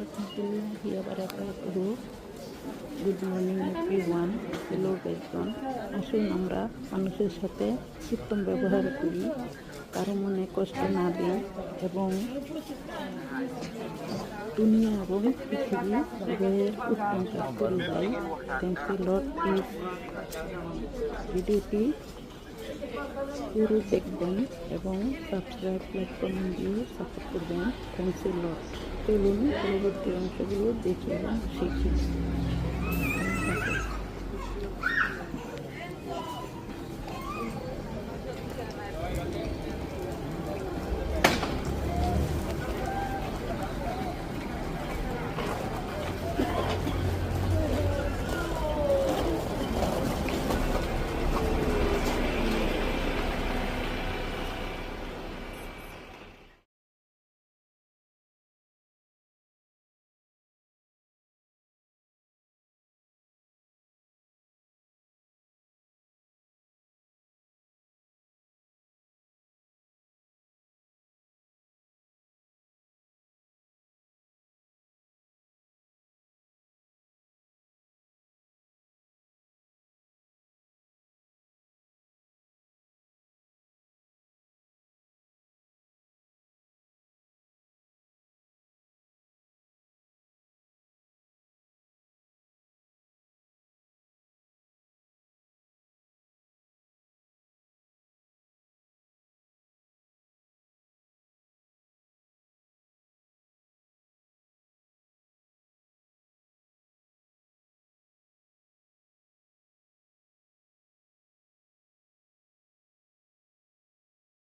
রহমতুল্লাহি ওয়া বারাকাতুহু গুড মর্নিং এভরিওয়ান হ্যালো বেজন আসুন আমরা মানুষের সাথে উত্তম ব্যবহার করি কারও মনে কষ্ট না দিই এবং দুনিয়া এবং পৃথিবী উভয়ের উত্তম কাজ করে থ্যাংক ইউ লট ভিডিওটি পুরো দেখবেন এবং সাবস্ক্রাইব লাইক কমেন্ট দিয়ে সাপোর্ট করবেন। থ্যাংকস এ লট চলুন পরবর্তী অংশগুলো দেখে এবং শিখি।